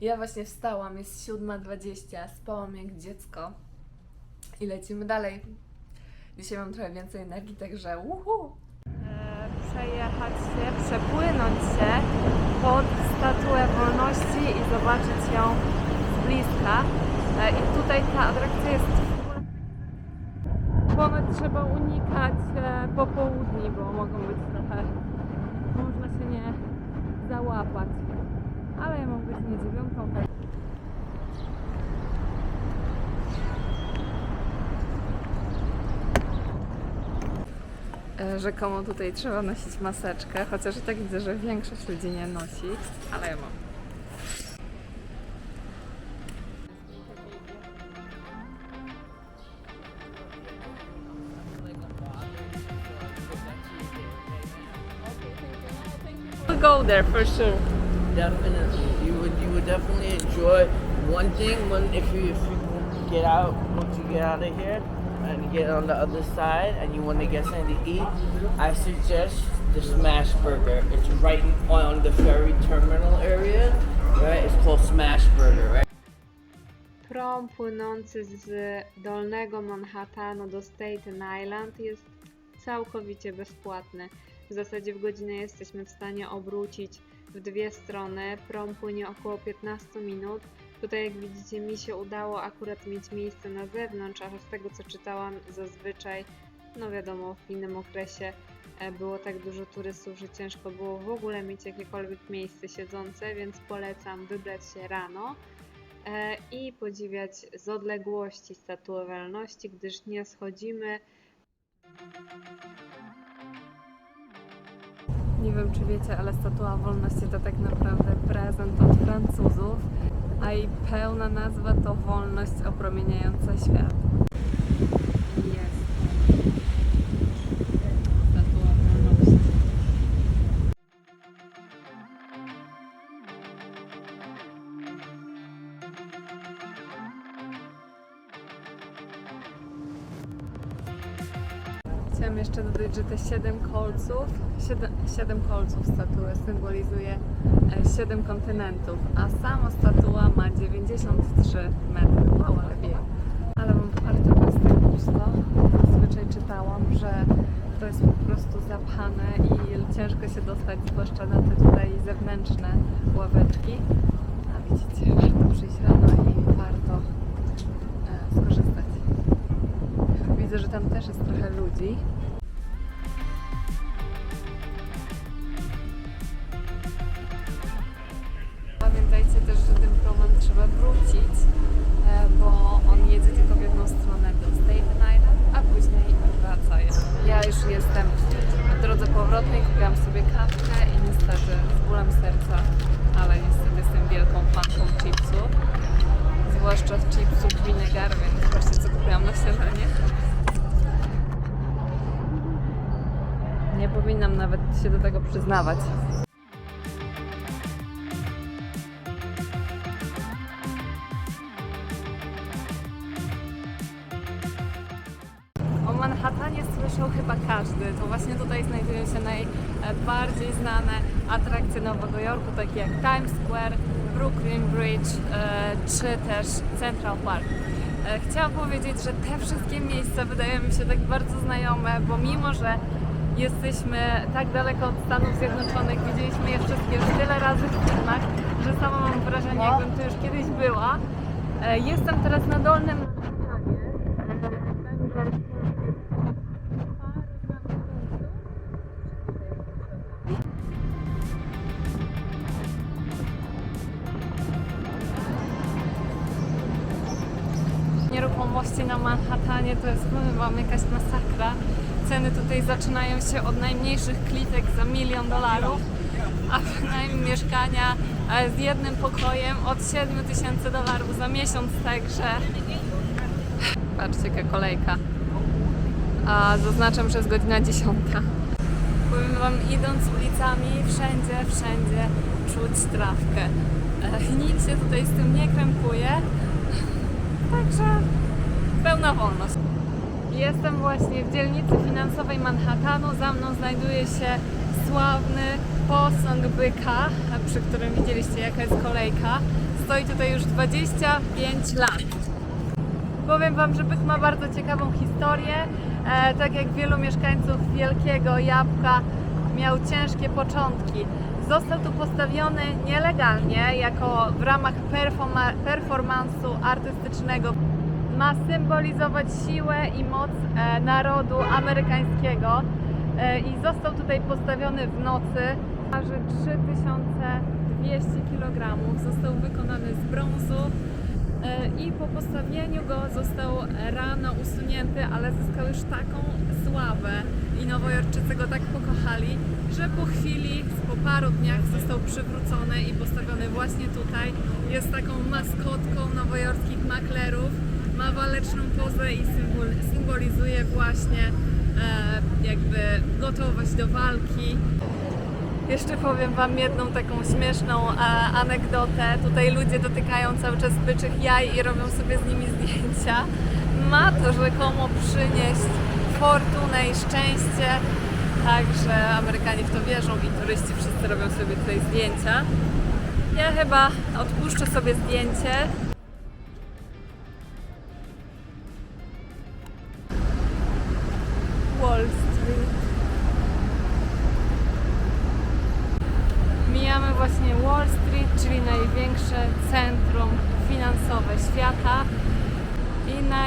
Ja właśnie wstałam, jest 7.20, spałam jak dziecko i lecimy dalej. Dzisiaj mam trochę więcej energii, także uhu! przejechać się, przepłynąć się pod statuę wolności i zobaczyć ją z bliska. E, I tutaj ta atrakcja jest. Ponoć trzeba unikać e, popołudni, bo mogą być trochę... można się nie załapać. Ale ja mam godzinę dziewiątą, tak E, Rzekomo tutaj trzeba nosić maseczkę, chociaż i tak widzę, że większość ludzi nie nosi, ale ja mam. We'll go there for sure. Definitely, you would you would definitely enjoy one thing when if you if you get out once you get out of here and get on the other side and you want to get something to eat, I suggest the Smash Burger. It's right on the ferry terminal area, right? It's called Smash Burger, right? Prom płynący z dolnego Manhattanu do Staten Island jest całkowicie bezpłatny. W zasadzie w godzinę jesteśmy w stanie obrócić w dwie strony. Prom płynie około 15 minut. Tutaj jak widzicie mi się udało akurat mieć miejsce na zewnątrz, ale z tego co czytałam zazwyczaj, no wiadomo w innym okresie e, było tak dużo turystów, że ciężko było w ogóle mieć jakiekolwiek miejsce siedzące, więc polecam wybrać się rano e, i podziwiać z odległości statuę wolności, gdyż nie schodzimy. Nie wiem, czy wiecie, ale statua wolności to tak naprawdę prezent od Francuzów, a jej pełna nazwa to wolność opromieniająca świat. Chciałam jeszcze dodać, że te 7 kolców, 7, 7 kolców statuę symbolizuje 7 kontynentów, a sama statua ma 93 metry. Wow, ale wie. Ale mam bardzo bo jest tak pusto. Zazwyczaj czytałam, że to jest po prostu zapchane i ciężko się dostać, zwłaszcza na te tutaj zewnętrzne ławeczki. A widzicie, warto przyjść rano i warto e, skorzystać. Widzę, że tam też jest trochę ludzi. Drodze powrotnej, kupiłam sobie kawkę i niestety z bólem serca, ale niestety jestem wielką fanką chipsów, zwłaszcza chipsów vinegar, więc zobaczcie co kupiłam na śniadanie. Nie powinnam nawet się do tego przyznawać. Słyszał chyba każdy. To właśnie tutaj znajdują się najbardziej znane atrakcje Nowego Jorku, takie jak Times Square, Brooklyn Bridge e, czy też Central Park. E, Chciałam powiedzieć, że te wszystkie miejsca wydają mi się tak bardzo znajome, bo mimo, że jesteśmy tak daleko od Stanów Zjednoczonych, widzieliśmy je wszystkie już tyle razy w filmach, że sama mam wrażenie, jakbym tu już kiedyś była. E, Jestem teraz na Dolnym Manhattanie to jest powiem wam jakaś masakra. Ceny tutaj zaczynają się od najmniejszych klitek za milion dolarów, a przynajmniej mieszkania e, z jednym pokojem od 7 tysięcy dolarów za miesiąc, także patrzcie jaka kolejka. a zaznaczam, że jest godzina 10. Powiem Wam, idąc ulicami, wszędzie, wszędzie czuć trawkę. E, Nikt się tutaj z tym nie krępuje, także pełna wolność. Jestem właśnie w dzielnicy finansowej Manhattanu. Za mną znajduje się sławny posąg byka, przy którym widzieliście jaka jest kolejka. Stoi tutaj już 25 lat. Powiem Wam, że byk ma bardzo ciekawą historię. E, tak jak wielu mieszkańców Wielkiego Jabłka miał ciężkie początki. Został tu postawiony nielegalnie, jako w ramach performa- performansu artystycznego ma symbolizować siłę i moc e, narodu amerykańskiego e, i został tutaj postawiony w nocy. Waży 3200 kg, został wykonany z brązu e, i po postawieniu go został rano usunięty, ale zyskał już taką sławę i Nowojorczycy go tak pokochali, że po chwili, po paru dniach został przywrócony i postawiony właśnie tutaj. Jest taką maskotką nowojorskich maklerów ma waleczną pozę i symbol, symbolizuje właśnie e, jakby gotowość do walki. Jeszcze powiem Wam jedną taką śmieszną e, anegdotę. Tutaj ludzie dotykają cały czas byczych jaj i robią sobie z nimi zdjęcia. Ma to rzekomo przynieść fortunę i szczęście. Także Amerykanie w to wierzą i turyści wszyscy robią sobie tutaj zdjęcia. Ja chyba odpuszczę sobie zdjęcie.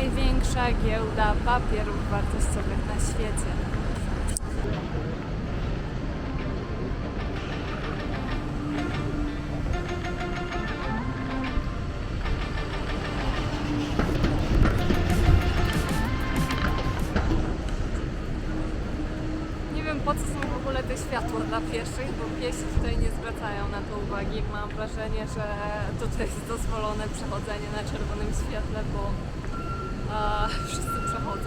Największa giełda papierów wartościowych na świecie. Nie wiem po co są w ogóle te światła dla pieszych, bo piesi tutaj nie zwracają na to uwagi. Mam wrażenie, że tutaj jest dozwolone przechodzenie na czerwonym świetle, bo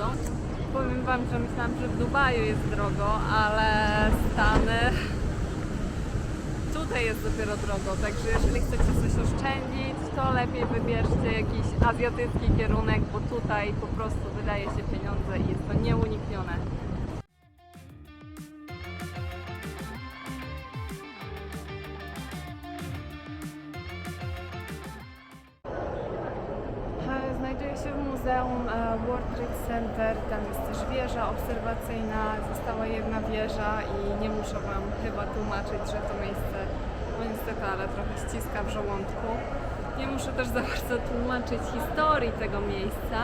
przechodzą. Powiem Wam, że myślałam, że w Dubaju jest drogo, ale Stany tutaj jest dopiero drogo, także jeżeli chcecie coś oszczędzić, to lepiej wybierzcie jakiś azjatycki kierunek, bo tutaj po prostu wydaje się pieniądze i jest to nieuniknione. Muzeum e, World Trade Center. Tam jest też wieża obserwacyjna. Została jedna wieża i nie muszę Wam chyba tłumaczyć, że to miejsce, no niestety, ale trochę ściska w żołądku. Nie muszę też za bardzo tłumaczyć historii tego miejsca.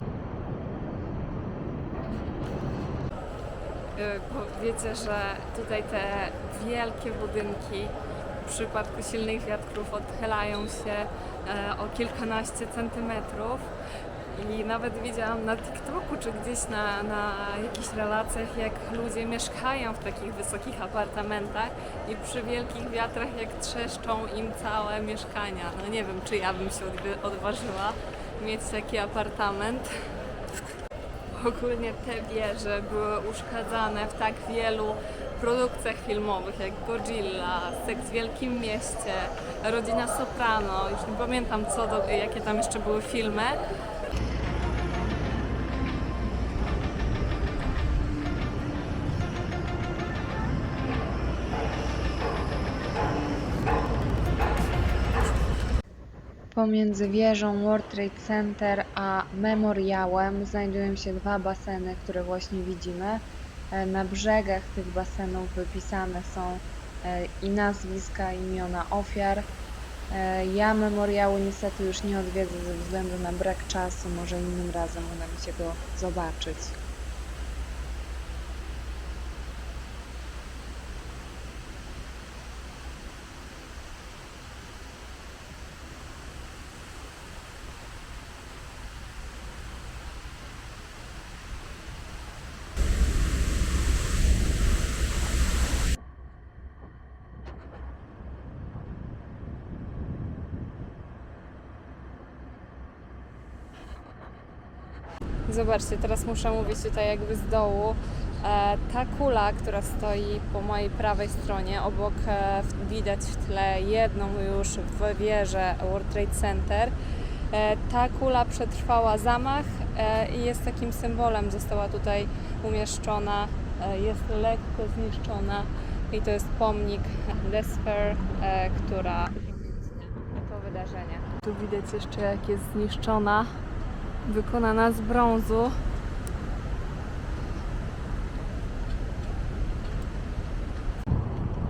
E, wiecie, że tutaj te wielkie budynki w przypadku silnych wiatrów odchylają się e, o kilkanaście centymetrów. I nawet widziałam na TikToku czy gdzieś na, na jakichś relacjach, jak ludzie mieszkają w takich wysokich apartamentach i przy wielkich wiatrach jak trzeszczą im całe mieszkania. No nie wiem, czy ja bym się odważyła mieć taki apartament. Ogólnie te wieże były uszkadzane w tak wielu produkcjach filmowych jak Godzilla, Seks w Wielkim Mieście, Rodzina Soprano, już nie pamiętam co do, jakie tam jeszcze były filmy. Pomiędzy wieżą World Trade Center a memoriałem znajdują się dwa baseny, które właśnie widzimy. E, Na brzegach tych basenów wypisane są e, i nazwiska, imiona ofiar. E, Ja memoriału niestety już nie odwiedzę ze względu na brak czasu, może innym razem uda mi się go zobaczyć. Zobaczcie, teraz muszę mówić tutaj jakby z dołu. E, ta kula, która stoi po mojej prawej stronie, obok e, widać w tle jedną już w wieżę World Trade Center. E, ta kula przetrwała zamach i jest takim symbolem. Została tutaj umieszczona, jest lekko zniszczona i to jest pomnik Lesper, która to wydarzenie. Tu widać jeszcze jak jest zniszczona wykonana z brązu.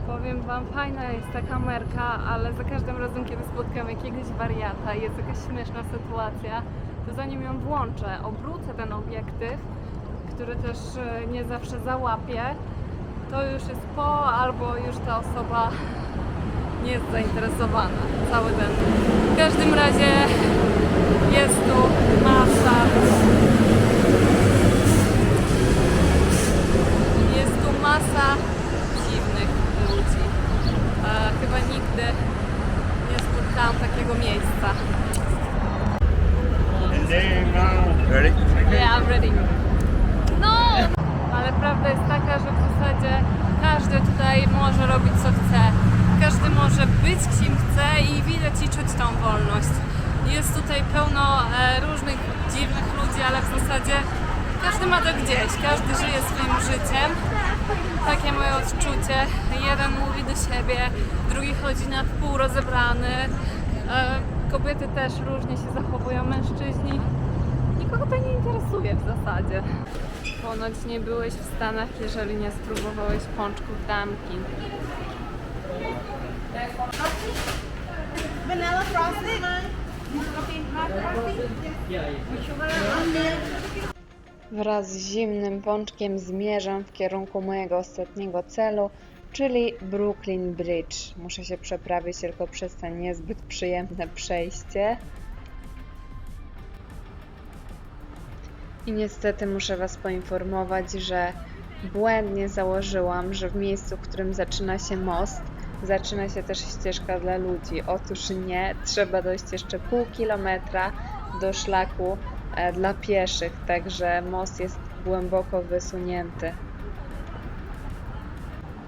Powiem Wam, fajna jest ta kamerka, ale za każdym razem, kiedy spotkam jakiegoś wariata i jest jakaś śmieszna sytuacja, to zanim ją włączę, obrócę ten obiektyw, który też e, nie zawsze załapie, to już jest po, albo już ta osoba nie jest zainteresowana. Cały ten. W każdym razie jest tu masa. Jest tu masa dziwnych ludzi. E, chyba nigdy nie spotkałam takiego miejsca. Ready? Yeah, I'm ready. No! Ale prawda jest taka, że w zasadzie każdy tutaj może robić co chce. Każdy może być kim chce i widać i czuć tą wolność. Jest tutaj pełno e, różnych dziwnych ludzi, ale w zasadzie każdy ma to gdzieś. Każdy żyje swoim życiem. Takie moje odczucie. Jeden mówi do siebie, drugi chodzi na wpół rozebrany. E, kobiety też różnie się zachowują, mężczyźni. Nikogo to nie interesuje w zasadzie. Ponoć nie byłeś w Stanach, jeżeli nie spróbowałeś pączków Dunkin. Vanilla frosting. Wraz z zimnym pączkiem zmierzam w kierunku mojego ostatniego celu, czyli Brooklyn Bridge. Muszę się przeprawić tylko przez to niezbyt przyjemne przejście. I niestety muszę Was poinformować, że błędnie założyłam, że w miejscu, w którym zaczyna się most, zaczyna się też ścieżka dla ludzi. Otóż nie, trzeba dojść jeszcze pół kilometra do szlaku e, dla pieszych, także most jest głęboko wysunięty.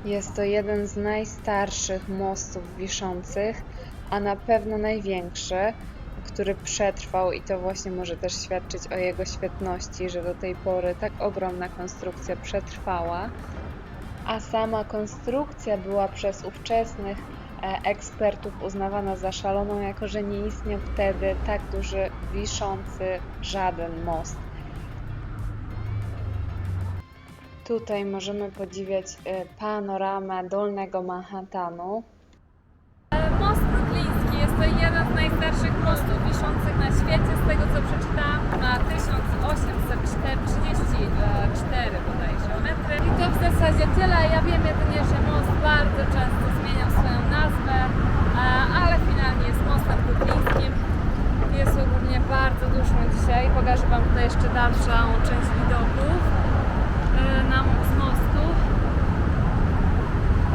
Jest to jeden z najstarszych mostów wiszących, a na pewno największy, który przetrwał i to właśnie może też świadczyć o jego świetności, że do tej pory tak ogromna konstrukcja przetrwała. A sama konstrukcja była przez ówczesnych e, ekspertów uznawana za szaloną, jako że nie istniał wtedy tak duży wiszący żaden most. Tutaj możemy podziwiać e, panoramę Dolnego Manhattanu. Most Brooklyński jest to jeden z najstarszych mostów wiszących na świecie. Z tego co przeczytałam, ma 1834 bodajże metry. I to w zasadzie tyle. Ja wiem jedynie, że most bardzo często zmieniał swoją nazwę, e, ale finalnie jest mostem brooklyńskim. Jest ogólnie bardzo duszno dzisiaj. Pokażę Wam tutaj jeszcze dalszą część widoków e, na, z mostu.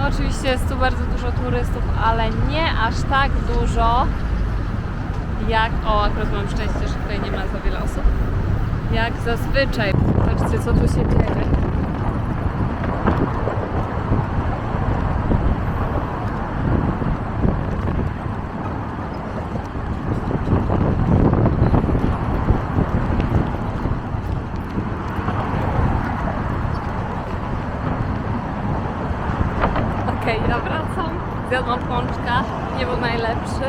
Oczywiście jest tu bardzo dużo turystów, ale nie aż tak dużo jak. O, akurat mam szczęście, że tutaj nie ma za wiele osób. Jak zazwyczaj. Patrzcie, co tu się dzieje. Okej, wracam. Zjadłam pączka, nie był najlepszy.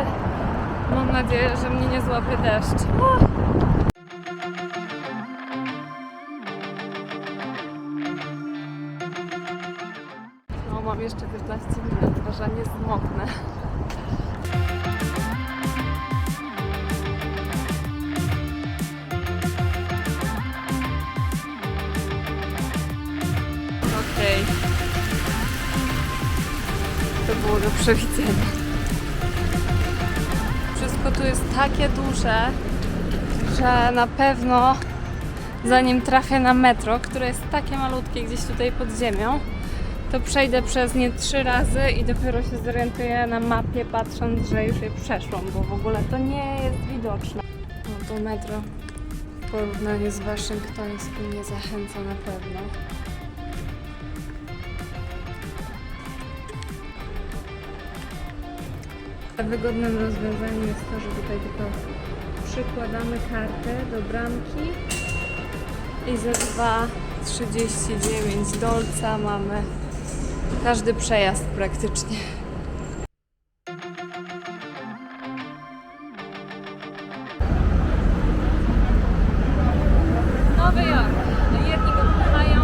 Mam nadzieję, że mnie nie złapie deszcz. Było do przewidzenia. Wszystko tu jest takie duże, że na pewno zanim trafię na metro, które jest takie malutkie gdzieś tutaj pod ziemią, to przejdę przez nie trzy razy i dopiero się zorientuję na mapie, patrząc, że już je przeszłam, bo w ogóle to nie jest widoczne. No to metro W porównaniu z waszyngtońskim nie zachęca na pewno. Wygodnym rozwiązaniem jest to, że tutaj tylko przykładamy kartę do bramki i za 2,39 dolca mamy każdy przejazd praktycznie. Nowy Jork. Jedni go kochają,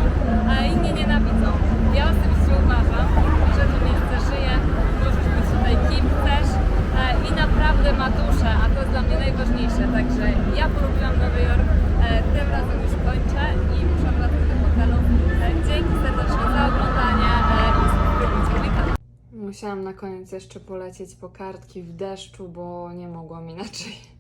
a inni nienawidzą. Ja osobiście uważam, że to miejsce żyje, możesz być tutaj kim chcesz e, i naprawdę ma duszę, a to jest dla mnie najważniejsze. Także ja polubiłam Nowy Jork, e, tym razem już kończę i muszę wracać do hotelu. E, Dzięki serdecznie za oglądanie e, i subskrybujcie. Musiałam na koniec jeszcze polecieć po kartki w deszczu, bo nie mogłam inaczej.